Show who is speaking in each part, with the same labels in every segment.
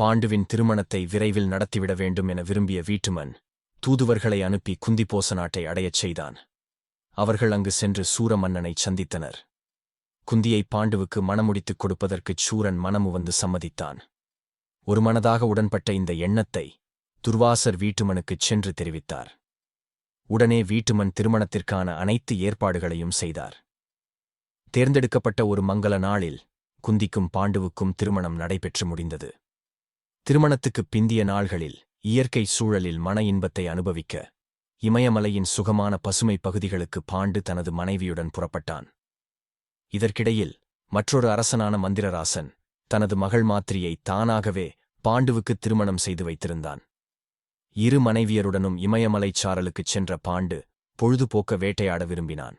Speaker 1: பாண்டுவின் திருமணத்தை விரைவில் நடத்திவிட வேண்டும் என விரும்பிய வீட்டுமன் தூதுவர்களை அனுப்பி குந்திபோச நாட்டை அடையச் செய்தான். அவர்கள் அங்கு சென்று சூரமன்னனைச் சந்தித்தனர். குந்தியை பாண்டுவுக்கு மணமுடித்துக் கொடுப்பதற்குச் சூரன் மனமு வந்து சம்மதித்தான். ஒரு மனதாக உடன்பட்ட இந்த எண்ணத்தை துர்வாசர் வீட்டுமனுக்குச் சென்று தெரிவித்தார். உடனே வீட்டுமன் திருமணத்திற்கான அனைத்து ஏற்பாடுகளையும் செய்தார். தேர்ந்தெடுக்கப்பட்ட ஒரு மங்கள நாளில் குந்திக்கும் பாண்டுவுக்கும் திருமணம் நடைபெற்று முடிந்தது. திருமணத்துக்குப் பிந்திய நாள்களில் இயற்கை சூழலில் மன இன்பத்தை அனுபவிக்க இமயமலையின் சுகமான பசுமை பகுதிகளுக்கு பாண்டு தனது மனைவியுடன் புறப்பட்டான். இதற்கிடையில் மற்றொரு அரசனான மந்திரராசன் தனது மகள் மாத்திரியை தானாகவே பாண்டுவுக்கு திருமணம் செய்து வைத்திருந்தான். இரு மனைவியருடனும் இமயமலைச் சாரலுக்குச் சென்ற பாண்டு பொழுதுபோக்க வேட்டையாட விரும்பினான்.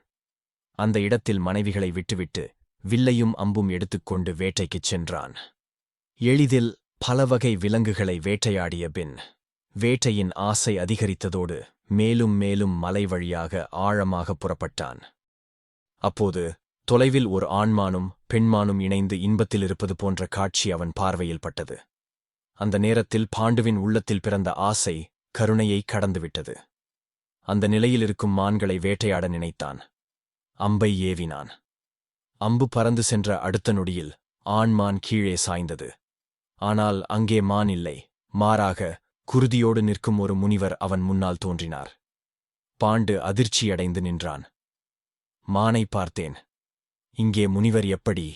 Speaker 1: அந்த இடத்தில் மனைவிகளை விட்டுவிட்டு வில்லையும் அம்பும் எடுத்துக்கொண்டு வேட்டைக்குச் சென்றான். எளிதில் பலவகை விலங்குகளை வேட்டையாடிய பின் வேட்டையின் ஆசை அதிகரித்ததோடு மேலும் மேலும் மலை வழியாக ஆழமாக புறப்பட்டான். அப்போது தொலைவில் ஒரு ஆண்மானும் பெண்மானும் இணைந்து இன்பத்தில் இருப்பது போன்ற காட்சி அவன் பார்வையில் பட்டது. அந்த நேரத்தில் பாண்டுவின் உள்ளத்தில் பிறந்த ஆசை கருணையை கடந்துவிட்டது. அந்த நிலையில் இருக்கும் மான்களை வேட்டையாட நினைத்தான். அம்பை ஏவினான். அம்பு பறந்து சென்ற அடுத்த நொடியில் ஆண்மான் கீழே சாய்ந்தது. ஆனால் அங்கே மான் இல்லை. மாறாக குருதியோடு நிற்கும் ஒரு முனிவர் அவன் முன்னால் தோன்றினார். பாண்டு அதிர்ச்சியடைந்து நின்றான். மானை பார்த்தேன். இங்கே முனிவர் எப்படி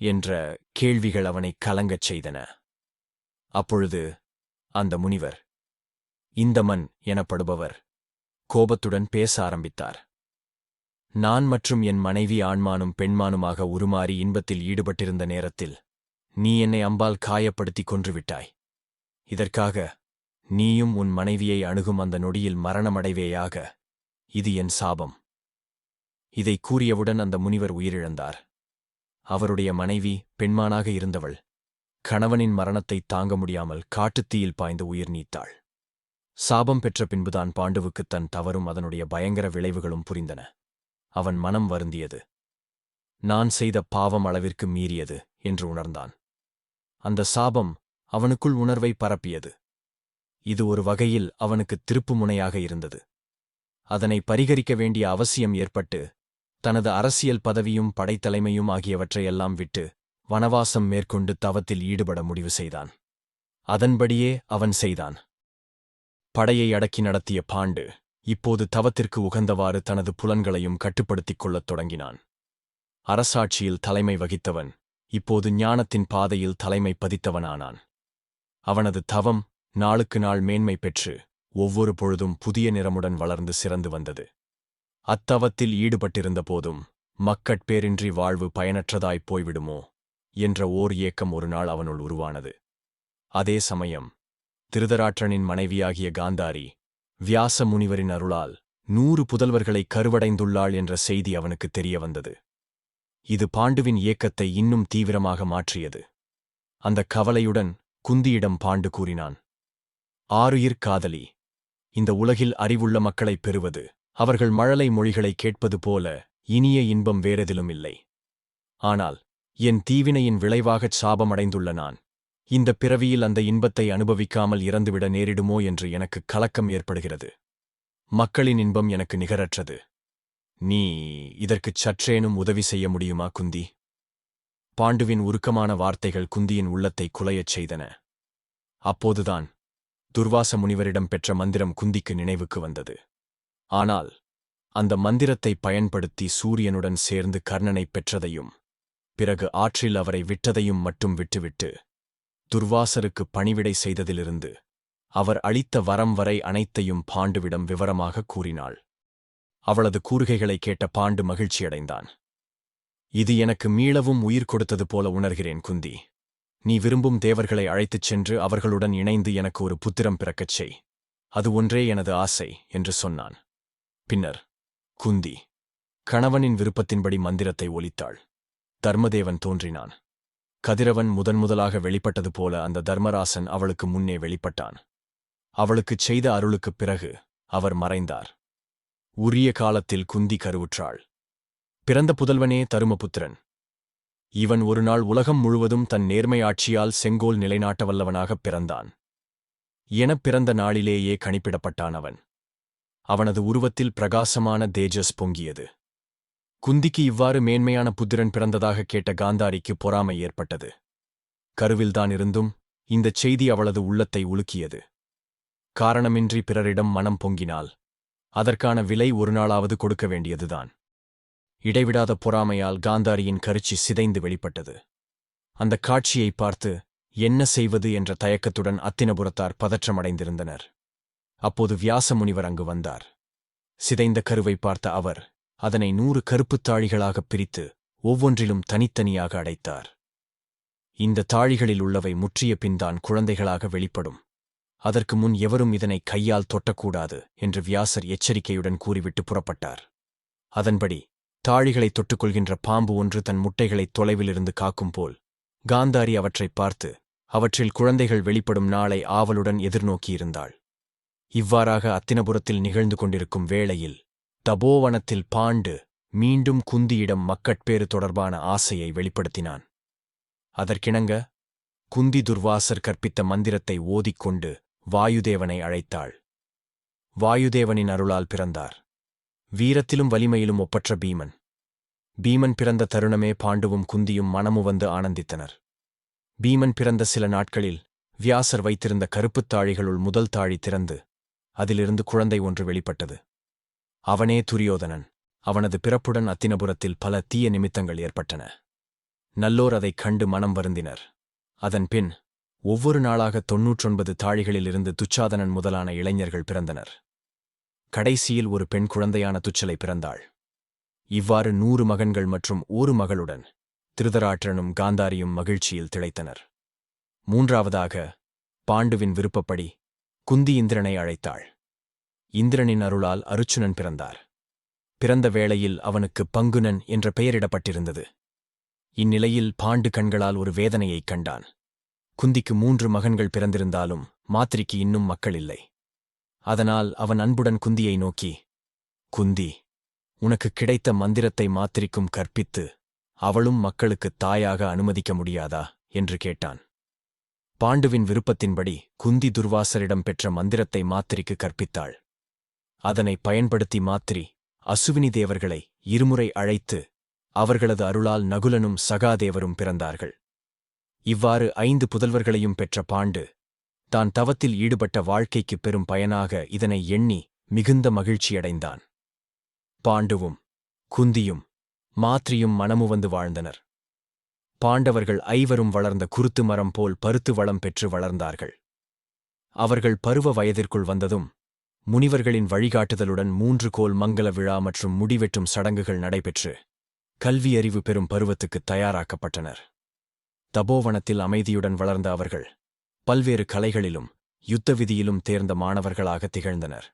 Speaker 1: என்ற கேள்விகள் அவனைக் கலங்கச் செய்தன. அப்பொழுது அந்த முனிவர் இந்தமன் எனப்படுபவர் கோபத்துடன் பேச ஆரம்பித்தார். நான் மற்றும் என் மனைவி ஆண்மானும் பெண்மானுமாக உருமாறி இன்பத்தில் ஈடுபட்டிருந்த நேரத்தில் நீ என்னை அம்பால் காயப்படுத்திக் கொன்றுவிட்டாய். இதற்காக நீயும் உன் மனைவியை அணுகும் அந்த நொடியில் மரணமடைவேயாக. இது என் சாபம். இதை கூறியவுடன் அந்த முனிவர் உயிரிழந்தார். அவருடைய மனைவி பெண்மானாக இருந்தவள். கணவனின் மரணத்தை தாங்க முடியாமல் காட்டுத்தீயில் பாய்ந்து உயிர் நீத்தாள். சாபம் பெற்ற பின்புதான் பாண்டுவுக்குத் தன் தவறும் அதனுடைய பயங்கர விளைவுகளும் புரிந்தன. அவன் மனம் வருந்தியது. நான் செய்த பாவம் அளவிற்கு மீறியது என்று உணர்ந்தான். அந்த சாபம் அவனுக்குள் உணர்வை பரப்பியது. இது ஒரு வகையில் அவனுக்கு திருப்புமுனையாக இருந்தது. அதனை பரிகரிக்க வேண்டிய அவசியம் ஏற்பட்டு தனது அரசியல் பதவியும் படைத்தலைமையும் ஆகியவற்றையெல்லாம் விட்டு வனவாசம் மேற்கொண்டு தவத்தில் ஈடுபட முடிவு செய்தான். அதன்படியே அவன் செய்தான். படையை அடக்கி நடத்திய பாண்டு இப்போது தவத்திற்கு உகந்தவாறு தனது புலன்களையும் கட்டுப்படுத்திக் கொள்ளத் தொடங்கினான். அரசாட்சியில் தலைமை வகித்தவன் இப்போது ஞானத்தின் பாதையில் தலைமை பதித்தவனானான். அவனது தவம் நாளுக்கு நாள் மேன்மை பெற்று ஒவ்வொரு பொழுதும் புதிய நிறமுடன் வளர்ந்து சிறந்து வந்தது. அத்தவத்தில் ஈடுபட்டிருந்த போதும் மக்கட்பேரின்றி வாழ்வு பயனற்றதாய்ப் போய்விடுமோ என்ற ஓர் ஏக்கம் ஒரு நாள் அவனுள் உருவானது. அதே சமயம் திருதராற்றனின் மனைவியாகிய காந்தாரி வியாச முனிவரின் அருளால் நூறு புதல்வர்களை கருவடைந்துள்ளாள் என்ற செய்தி அவனுக்கு தெரிய வந்தது இது பாண்டுவின் இயக்கத்தை இன்னும் தீவிரமாக மாற்றியது. அந்த கவலையுடன் குந்தியிடம் பாண்டு கூறினான் ஆறுயிர் காதலி இந்த உலகில் அறிவுள்ள மக்களைப் பெறுவது அவர்கள் மழலை மொழிகளை கேட்பது போல இனிய இன்பம் வேறெதிலும் இல்லை. ஆனால் என் தீவினையின் விளைவாகச் சாபமடைந்துள்ள நான் இந்த பிறவியில் அந்த இன்பத்தை அனுபவிக்காமல் இறந்துவிட நேரிடுமோ என்று எனக்கு கலக்கம் ஏற்படுகிறது. மக்களின் இன்பம் எனக்கு நிகரற்றது. நீ இதற்குச் சற்றேனும் உதவி செய்ய முடியுமா குந்தி? பாண்டுவின் உருக்கமான வார்த்தைகள் குந்தியின் உள்ளத்தை குலையச் செய்தன. அப்போதுதான் துர்வாச முனிவரிடம் பெற்ற மந்திரம் குந்திக்கு நினைவுக்கு வந்தது. ஆனால் அந்த மந்திரத்தை பயன்படுத்தி சூரியனுடன் சேர்ந்து கர்ணனைப் பெற்றதையும் பிறகு ஆற்றில் அவரை விட்டதையும் மட்டும் விட்டுவிட்டு துர்வாசருக்கு பணிவிடை செய்ததிலிருந்து அவர் அளித்த வரம் வரை அனைத்தையும் பாண்டுவிடம் விவரமாக கூறினாள். அவளது கூறுகைகளை கேட்ட பாண்டு மகிழ்ச்சியடைந்தான். இது எனக்கு மீளவும் உயிர் கொடுத்தது போல உணர்கிறேன் குந்தி. நீ விரும்பும் தேவர்களை அழைத்துச் சென்று அவர்களுடன் இணைந்து எனக்கு ஒரு புத்திரம் பிறக்கச் செய். அது ஒன்றே எனது ஆசை என்று சொன்னான். பின்னர் குந்தி கணவனின் விருப்பத்தின்படி மந்திரத்தை ஒலித்தாள். தர்மதேவன் தோன்றினான். கதிரவன் முதன்முதலாக வெளிப்பட்டது போல அந்த தர்மராசன் அவளுக்கு முன்னே வெளிப்பட்டான். அவளுக்குச் செய்த அருளுக்குப் பிறகு அவர் மறைந்தார். உரிய காலத்தில் குந்தி கருவுற்றாள். பிறந்த புதல்வனே தருமபுத்திரன். இவன் ஒருநாள் உலகம் முழுவதும் தன் நேர்மை ஆட்சியால் செங்கோல் நிலைநாட்ட வல்லவனாகப் பிறந்தான். எனப் பிறந்த நாளிலேயே கணிப்பிடப்பட்டான் அவன் அவனது உருவத்தில் பிரகாசமான தேஜஸ் பொங்கியது. குந்திக்கு இவ்வாறு மேன்மையான புத்திரன் பிறந்ததாக கேட்ட காந்தாரிக்கு பொறாமை ஏற்பட்டது. கருவில்தான் இருந்தும் இந்தச் செய்தி அவளது உள்ளத்தை உலுக்கியது. காரணமின்றி பிறரிடம் மனம் பொங்கினாள். அதற்கான விலை ஒரு நாளாவது கொடுக்க வேண்டியதுதான். இடைவிடாத பொறாமையால் காந்தாரியின் கருச்சி சிதைந்து வெளிப்பட்டது. அந்தக் காட்சியை பார்த்து என்ன செய்வது? என்ற தயக்கத்துடன் அத்தினபுரத்தார் பதற்றமடைந்திருந்தனர். அப்போது வியாச முனிவர் அங்கு வந்தார். சிதைந்த கருவை பார்த்த அவர் அதனை நூறு கருப்புத் தாழிகளாகப் பிரித்து ஒவ்வொன்றிலும் தனித்தனியாக அடைத்தார். இந்த தாழிகளில் உள்ளவை முற்றிய பின்தான் குழந்தைகளாக வெளிப்படும். அதற்கு முன் எவரும் இதனை கையால் தொட்டக்கூடாது என்று வியாசர் எச்சரிக்கையுடன் கூறிவிட்டு புறப்பட்டார். அதன்படி தாழிகளைத் தொட்டுக்கொள்கின்ற பாம்பு ஒன்று தன் முட்டைகளைத் தொலைவிலிருந்து காக்கும் போல் காந்தாரி அவற்றைப் பார்த்து அவற்றில் குழந்தைகள் வெளிப்படும் நாளை ஆவலுடன் எதிர்நோக்கியிருந்தாள். இவ்வாறாக அத்தினபுரத்தில் நிகழ்ந்து கொண்டிருக்கும் வேளையில் தபோவனத்தில் பாண்டு மீண்டும் குந்தியிடம் மக்கட்பேறு தொடர்பான ஆசையை வெளிப்படுத்தினான். அதற்கிணங்க குந்தி துர்வாசர் கற்பித்த மந்திரத்தை ஓதிக்கொண்டு வாயுதேவனை அழைத்தாள். வாயுதேவனின் அருளால் பிறந்தார். வீரத்திலும் வலிமையிலும் ஒப்பற்ற பீமன். பீமன் பிறந்த தருணமே பாண்டுவும் குந்தியும் மனமு வந்து ஆனந்தித்தனர். பீமன் பிறந்த சில நாட்களில் வியாசர் வைத்திருந்த கருப்புத் தாழிகளுள் முதல் தாழி திறந்து அதிலிருந்து குழந்தை ஒன்று வெளிப்பட்டது. அவனே துரியோதனன். அவனது பிறப்புடன் அத்தினபுரத்தில் பல தீய நிமித்தங்கள் ஏற்பட்டன. நல்லோர் அதைக் கண்டு மனம் வருந்தினர். அதன் பின் ஒவ்வொரு நாளாக தொன்னூற்றொன்பது தாழிகளிலிருந்து துச்சாதனன் முதலான இளைஞர்கள் பிறந்தனர். கடைசியில் ஒரு பெண் குழந்தையான துச்சலை பிறந்தாள். இவ்வாறு நூறு மகன்கள் மற்றும் ஒரு மகளுடன் திருதராற்றனும் காந்தாரியும் மகிழ்ச்சியில் திளைத்தனர். மூன்றாவதாக பாண்டுவின் விருப்பப்படி குந்தி இந்திரனை அழைத்தாள். இந்திரனின் அருளால் அருச்சுனன் பிறந்தார். பிறந்த வேளையில் அவனுக்கு பங்குனன் என்ற பெயரிடப்பட்டிருந்தது. இந்நிலையில் பாண்டு கண்களால் ஒரு வேதனையைக் கண்டான். குந்திக்கு மூன்று மகன்கள் பிறந்திருந்தாலும் மாத்திரிக்கு இன்னும் மக்கள் இல்லை. அதனால் அவன் அன்புடன் குந்தியை நோக்கி குந்தி உனக்கு கிடைத்த மந்திரத்தை மாத்திரிக்கும் கற்பித்து அவளும் மக்களுக்குத் தாயாக அனுமதிக்க முடியாதா? என்று கேட்டான். பாண்டுவின் விருப்பத்தின்படி குந்தி துர்வாசரிடம் பெற்ற மந்திரத்தை மாத்திரிக்கு கற்பித்தாள். அதனை பயன்படுத்தி மாத்திரி அசுவினி தேவர்களை இருமுறை அழைத்து அவர்களது அருளால் நகுலனும் சகாதேவரும் பிறந்தார்கள். இவ்வாறு ஐந்து புதல்வர்களையும் பெற்ற பாண்டு தான் தவத்தில் ஈடுபட்ட வாழ்க்கைக்குப் பெரும் பயனாக இதனை எண்ணி மிகுந்த மகிழ்ச்சியடைந்தான். பாண்டுவும் குந்தியும் மாத்ரியும் மனமு வந்து வாழ்ந்தனர். பாண்டவர்கள் ஐவரும் வளர்ந்த குருத்து மரம் போல் பருத்து வளம் பெற்று வளர்ந்தார்கள். அவர்கள் பருவ வயதிற்குள் வந்ததும் முனிவர்களின் வழிகாட்டுதலுடன் மூன்று கோல் மங்கள விழா மற்றும் முடிவெட்டும் சடங்குகள் நடைபெற்று கல்வியறிவு பெறும் பருவத்துக்குத் தயாராக்கப்பட்டனர். தபோவனத்தில் அமைதியுடன் வளர்ந்த அவர்கள் பல்வேறு கலைகளிலும் யுத்த விதியிலும் தேர்ந்த மாணவர்களாக திகழ்ந்தனர்.